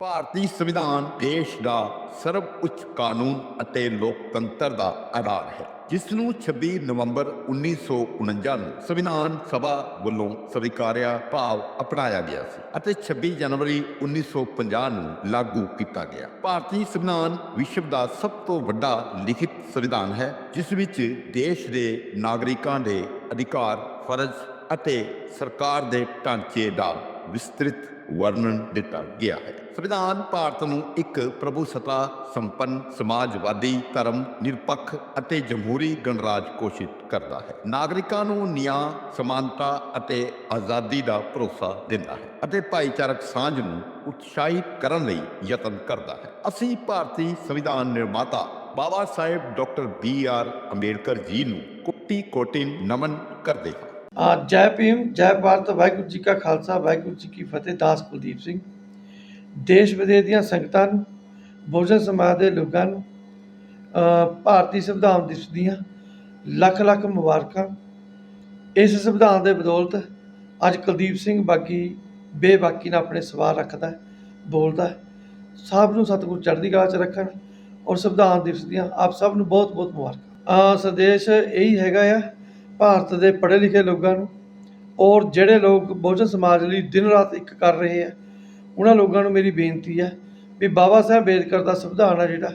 ਭਾਰਤੀ ਸੰਵਿਧਾਨ ਦੇਸ਼ ਦਾ ਸਰਵ ਉੱਚ ਕਾਨੂੰਨ ਅਤੇ ਲੋਕਤੰਤਰ ਦਾ ਆਧਾਰ ਹੈ ਜਿਸ ਨੂੰ 26 ਨਵੰਬਰ 1949 ਨੂੰ ਸੰਵਿਧਾਨ ਸਭਾ ਵੱਲੋਂ ਸਵੀਕਾਰਿਆ ਭਾਵ ਅਪਣਾਇਆ ਗਿਆ ਸੀ ਅਤੇ 26 ਜਨਵਰੀ 1950 ਨੂੰ ਲਾਗੂ ਕੀਤਾ ਗਿਆ। ਭਾਰਤੀ ਸੰਵਿਧਾਨ ਵਿਸ਼ਵ ਦਾ ਸਭ ਤੋਂ ਵੱਡਾ ਲਿਖਿਤ ਸੰਵਿਧਾਨ ਹੈ, ਜਿਸ ਵਿੱਚ ਦੇਸ਼ ਦੇ ਨਾਗਰਿਕਾਂ ਦੇ ਅਧਿਕਾਰ, ਫਰਜ਼ ਅਤੇ ਸਰਕਾਰ ਦੇ ਢਾਂਚੇ ਦਾ ਵਿਸਤ੍ਰਿਤ ਵਰਣਨ ਦਿੱਤਾ ਗਿਆ ਹੈ। ਸੰਵਿਧਾਨ ਭਾਰਤ ਨੂੰ ਇੱਕ ਪ੍ਰਭੂ ਸਤਾ, ਸੰਪੰਨ, ਸਮਾਜਵਾਦੀ, ਧਰਮ, ਨਿਰਪੱਖ ਅਤੇ ਜਮਹੂਰੀ ਗਣਰਾਜ ਘੋਸ਼ਿਤ ਕਰਦਾ ਹੈ। ਨਾਗਰਿਕਾਂ ਨੂੰ ਨਿਆਂ, ਸਮਾਨਤਾ ਅਤੇ ਆਜ਼ਾਦੀ ਦਾ ਭਰੋਸਾ ਦਿੰਦਾ ਹੈ ਅਤੇ ਭਾਈਚਾਰਕ ਸਾਂਝ ਨੂੰ ਉਤਸ਼ਾਹਿਤ ਕਰਨ ਲਈ ਯਤਨ ਕਰਦਾ ਹੈ। ਅਸੀਂ ਭਾਰਤੀ ਸੰਵਿਧਾਨ ਨਿਰਮਾਤਾ Baba Sahib doctor B R Ambedkar ji ਨੂੰ ਕੋਟੀ ਕੋਟਿਨ ਨਮਨ ਕਰਦੇ ਹਾਂ। ਜੈ ਭੀਮ, ਜੈ ਭਾਰਤ, ਵਾਹਿਗੁਰੂ ਜੀ ਕਾ ਖਾਲਸਾ, ਵਾਹਿਗੁਰੂ ਜੀ ਕੀ ਫਤਿਹ, ਦਾਸ ਕੁਲਦੀਪ ਸਿੰਘ। ਦੇਸ਼ ਵਿਦੇਸ਼ ਦੀਆਂ ਸੰਗਤਾਂ ਨੂੰ, ਬਹੁਜਨ ਸਮਾਜ ਦੇ ਲੋਕਾਂ ਨੂੰ ਭਾਰਤੀ ਸੰਵਿਧਾਨ ਦਿਵਸ ਦੀਆਂ ਲੱਖ ਲੱਖ ਮੁਬਾਰਕਾਂ। ਇਸ ਸੰਵਿਧਾਨ ਦੇ ਬਦੌਲਤ ਅੱਜ ਕੁਲਦੀਪ ਸਿੰਘ ਬਾਗੀ ਬੇਬਾਕੀ ਨਾਲ ਆਪਣੇ ਸਵਾਲ ਰੱਖਦਾ ਬੋਲਦਾ ਸਭ ਨੂੰ ਸਤਿਗੁਰ ਚੜ੍ਹਦੀ ਕਲਾ 'ਚ ਰੱਖਣ ਔਰ ਸੰਵਿਧਾਨ ਦਿਵਸ ਦੀਆਂ ਆਪ ਸਭ ਨੂੰ ਬਹੁਤ ਬਹੁਤ ਮੁਬਾਰਕਾਂ। ਆ ਸੰਦੇਸ਼ ਇਹੀ ਹੈਗਾ ਆ ਭਾਰਤ ਦੇ ਪੜ੍ਹੇ ਲਿਖੇ ਲੋਕਾਂ ਨੂੰ ਔਰ ਜਿਹੜੇ ਲੋਕ ਬਹੁਜਨ ਸਮਾਜ ਲਈ ਦਿਨ ਰਾਤ ਇੱਕ ਕਰ ਰਹੇ ਆ, ਉਹਨਾਂ ਲੋਕਾਂ ਨੂੰ ਮੇਰੀ ਬੇਨਤੀ ਹੈ ਵੀ ਬਾਬਾ ਸਾਹਿਬ ਅੰਬੇਦਕਰ ਦਾ ਸੰਵਿਧਾਨ ਆ ਜਿਹੜਾ,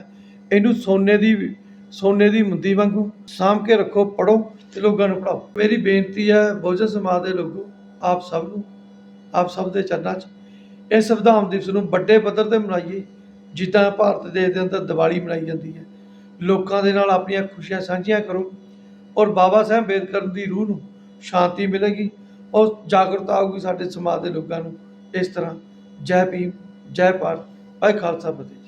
ਇਹਨੂੰ ਸੋਨੇ ਦੀ ਸੋਨੇ ਦੀ ਮੁੰਦੀ ਵਾਂਗੂ ਸਾਂਭ ਕੇ ਰੱਖੋ ਪੜੋ ਤੇ ਲੋਕਾਂ ਨੂੰ ਪੜਾਓ ਮੇਰੀ ਬੇਨਤੀ ਹੈ ਬਹੁਜਨ ਸਮਾਜ ਦੇ ਲੋਕੋ, ਆਪ ਸਭ ਨੂੰ, ਆਪ ਸਭ ਦੇ ਚਰਨਾਂ 'ਚ, ਇਸ ਸੰਵਿਧਾਨ ਦਿਵਸ ਨੂੰ ਵੱਡੇ ਪੱਧਰ ਤੇ ਮਨਾਈਏ, ਜਿੱਦਾਂ ਭਾਰਤ ਦੇਸ਼ ਦੇ ਅੰਦਰ ਦੀਵਾਲੀ ਮਨਾਈ ਜਾਂਦੀ ਹੈ। ਲੋਕਾਂ ਦੇ ਨਾਲ ਆਪਣੀਆਂ ਖੁਸ਼ੀਆਂ ਸਾਂਝੀਆਂ ਕਰੋ ਔਰ ਬਾਬਾ ਸਾਹਿਬ ਅੰਬੇਦਕਰ ਦੀ ਰੂਹ ਨੂੰ ਸ਼ਾਂਤੀ ਮਿਲੇਗੀ ਔਰ ਜਾਗਰੂਕਤਾ ਆਊਗੀ ਸਾਡੇ ਸਮਾਜ ਦੇ ਲੋਕਾਂ ਨੂੰ ਇਸ ਤਰ੍ਹਾਂ। ਜੈ ਭੀਮ, ਜੈ ਭਾਰਤ ਭਾਈ ਖਾਲਸਾ ਫਤਿਹ।